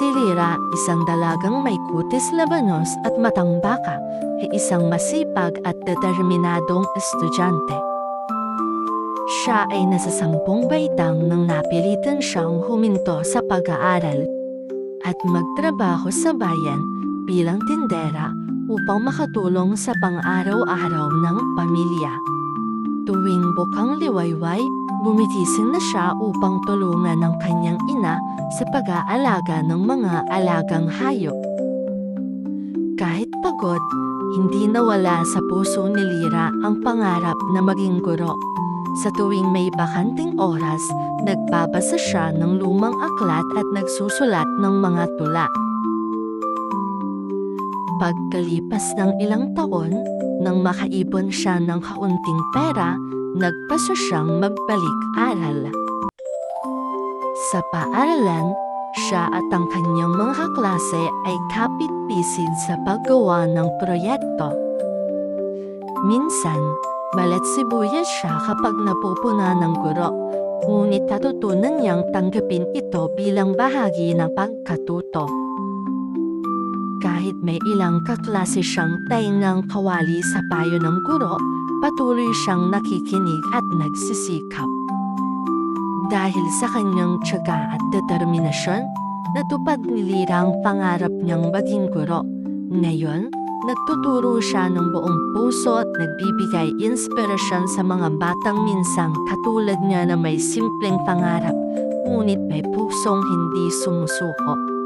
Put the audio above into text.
Si Lira, isang dalagang may kutis labanos at matang baka, ay isang masipag at determinadong estudyante. Siya ay nasa sampung baitang nang napilitan siyang huminto sa pag-aaral at magtrabaho sa bayan bilang tindera upang makatulong sa pang-araw-araw ng pamilya. Tuwing bukang liwayway, gumigising na siya upang tulungan ng kanyang ina sa pag-aalaga ng mga alagang hayop. Kahit pagod, hindi nawala sa puso ni Lira ang pangarap na maging guro. Sa tuwing may bakanting oras, nagbabasa siya ng lumang aklat at nagsusulat ng mga tula. Pagkalipas ng ilang taon, nang makaipon siya ng kaunting pera, nagpasa siyang magbalik-aral. Sa paaralan, siya at ang kanyang mga kaklase ay kapit-pisid sa paggawa ng proyekto. Minsan, malat sibuyas siya kapag napupuna ng guro, ngunit natutunan niyang tanggapin ito bilang bahagi ng pagkatuto. Kahit may ilang kaklase siyang taingang kawali sa payo ng guro, patuloy siyang nakikinig at nagsisikap. Dahil sa kanyang tiyaga at determinasyon, natupad ni Lira ang pangarap niyang maging guro. Ngayon, nagtuturo siya ng buong puso at nagbibigay inspirasyon sa mga batang minsang katulad niya na may simpleng pangarap, ngunit may pusong hindi sumusuko.